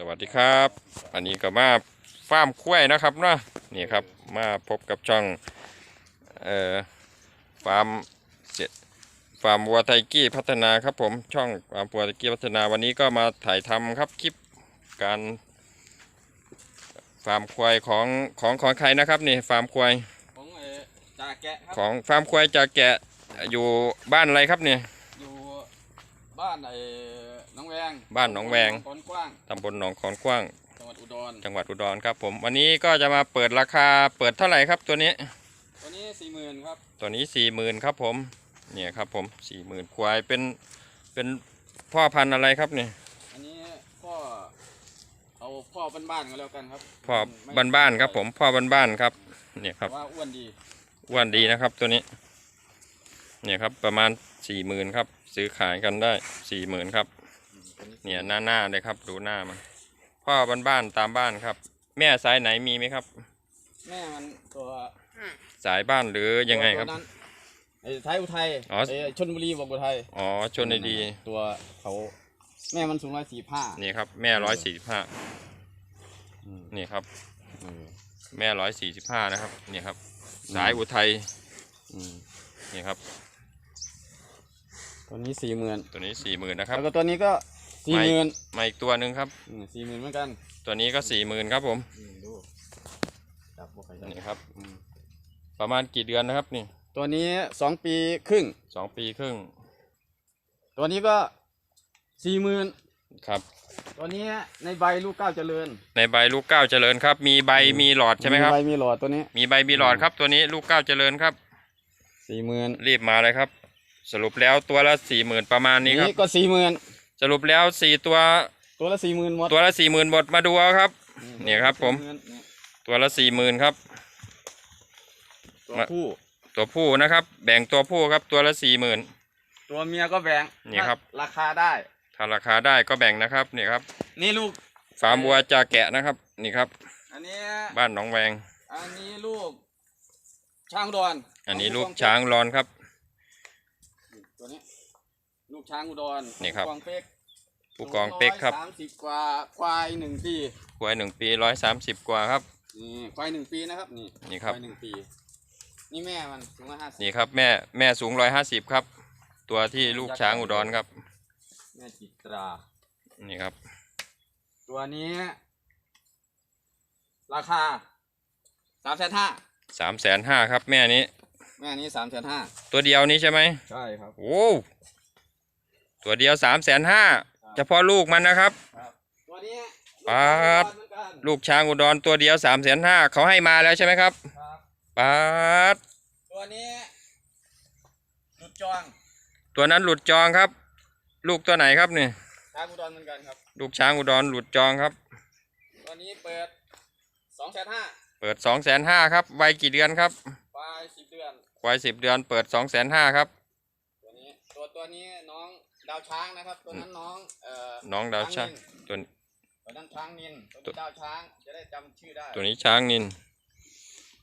สวัสดีครับ อันนี้ก็มาฟาร์มคุ้ยนะครับเนาะนี่ครับมาพบกับช่องเอ่อฟาร์มเจ็ดฟาร์มวัวไทกี้พัฒนาครับผมช่องฟาร์มวัวไทกี้พัฒนาวันนี้ก็มาถ่ายทำครับคลิปการฟาร์มควายของของของใครนะครับนี่ฟาร์มควายของเออจ่าแกะครับของฟาร์มควายจากแกะอยู่บ้านอะไรครับเนี่ยอยู่บ้านไอ้หน้อ งแวงบ้านหนองแวงตอนกว้างตำบลหนองขอนกว้าง จังหวัดอุดรจังหวัดอุดรครับผมวันนี้ก็จะมาเปิดราคาเปิดเท่าไหร่ครับตัวนี้ ตัวนี้สี่หมื่นครับตัวนี้สี่หมื่นครับผมเนี่ยครับผมสี่หมื่นควายเป็นเป็นพ่อพันธุ์อะไรครับเนี่ยอันนี้พ่อเอาพ่อบ้านๆก็แล้วกันครับพ่อไม่บ้านๆครับผมพ่อบ้านๆครับเนี่ยครับว่าอ้วนดีอ้วนดีนะครับตัวนี้ เนี่ยครับประมาณสี่หมื่นครับ ซื้อขายกันได้สี่หมื่นครับอืมตัวนี้ เนี่ยหน้าหน้าเลยครับ ดูหน้ามันพ่อบ้านๆตามบ้านครับ แม่สายไหนมีไหมครับ แม่มันตัวสายบ้านหรือยังไงครับตัวนั้นไอ้ไทยอุทัยอ๋อ ไอ้ชนบุรีบอกอุทัยอ๋อชนดีตัวเขาแม่มันสูงร้อยสี่ห้าๆนี่ครับ แม่ร้อยสี่สิบห้านี่ครับ แม่ร้อยสี่สิบห้านะครับ นี่ครับ สายอุทัยนี่ครับ ตัวนี้สี่หมื่นตัวนี้สี่หมื่นนะครับแล้วก็ตัวนี้ก็สี่ไม่หมื่นมาอีกตัวหนึ่งครับสี่หมื่นเหมือนกัน ตัวนี้ก็สี่หมื่นครับผมอืมดูจับพวกใครได้นี่ครับ ประมาณกี่เดือนนะครับนี่ ตัวนี้สองปีครึ่งสองปีครึ่ง ตัวนี้ก็สี่หมื่นครับตัวนี้ในใบลูกเก้าเจริญ ในใบลูกเก้าเจริญครับ มีใบมีหลอดใช่ไหมครับใบมีหลอดตัวนี้ มีใบมีหลอดครับ ตัวนี้ลูกเก้าเจริญครับสี่หมื่นรีบมาเลยครับ สรุปแล้วตัวละสี่หมื่นประมาณนี้ครับนี้ก็สี่หมื่นสรุปแล้วสี่ตัวตัวละสี่หมื่นหมดตัวละสี่หมื่นหมดมาดูเอาครับอืเนี่ยครับ ผม40,000เนี่ยตัวละสี่หมื่นครับ ตัวมาผู้ตัวผู้นะครับ แบ่งตัวผู้ครับ ตัวละสี่หมื่นตัวเมียก็แบ่งนี่ครับถ้าราคาได้ ถ้าราคาได้ก็แบ่งนะครับนี่ครับ นี่ลูกฟาร์มวัวจ่าแกะนะครับ นี่ครับ อันนี้บ้านหนองแวง อันนี้ลูกช้างอุดรอันนี้ลูกช้างรอนครับ ตัวนี้ลูกช้างอุดรนี่ครับกวางเป๊กผู้กองเป๊กครับ สามสิบกว่าควายหนึ่งปีควายหนึ่งปีร้อยสามสิบกว่าครับ นี่ควายหนึ่งปีนะครับ นี่นี่ครับควายหนึ่งปี นี่แม่มันสูงร้อยห้าสิบนี่ครับแม่แม่สูงร้อยห้าสิบครับ ตัวที่ลูกช้างอุดรครับ แม่จิตรา นี่ครับ ตัวนี้ ราคาสามแสนห้าสามแสนห้าครับแม่นี้ แม่นี้สามแสนห้าตัวเดียวนี้ใช่ไหมใช่ครับ โอ้ตัวเดียวสามแสนห้าเฉพาะลูกมันนะครับตัวนี้ปาดเหมือนกันลูกช้างอุดรตัวเดียวสามแสนห้าเขาให้มาแล้วใช่ไหมครับครับปาดตัวนี้หลุดจอง ตัวนั้นหลุดจองครับ ลูกตัวไหนครับนี่ช้างอุดรเหมือนกันครับ ลูกช้างอุดรหลุดจองครับ ตัวนี้เปิดสองแสนห้าเปิดสองแสนห้าครับวัยกี่เดือนครับปลายสิบ เดือนวัยสิบเดือนเปิดสองแสนห้าครับ ตัวนี้ตัวตัวนี้น้องดาวช้างนะครับ ตัวนั้นน้องเอ่อน้องดาวช้างนินตัวตัวนั้นช้างนินตัวนี้ดาวช้างจะได้จำชื่อได้ ตัวนี้ช้างนิน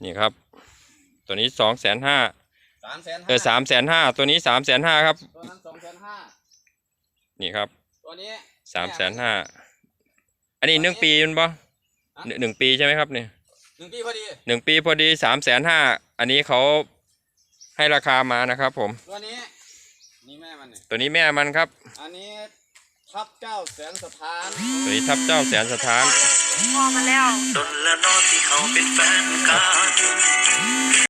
นี่ครับ ตัวนี้สองแสนห้าสามแสนเออสามแสนห้าตัวนี้สามแสนห้าครับตัวนั้นสองแสนห้านี่ครับ ตัวนี้สามแสนห้าอันนี้หนึ่งปีมันปะหนึ่งหนึ่งปีใช่ไหมครับเนี่ยหนึ่งปีพอดีหนึ่งปีพอดีสามแสนห้าอันนี้เขา ให้ราคามานะครับ ผม ตัวนี้นี่แม่มันเนี่ยตัวนี้แม่มันครับ อันนี้ทับเก้าแสนสถานตัวนี้ทับเจ้าแสนสถาน พอมาแล้ว ดนและนอนที่เขาเป็นแฟนกัน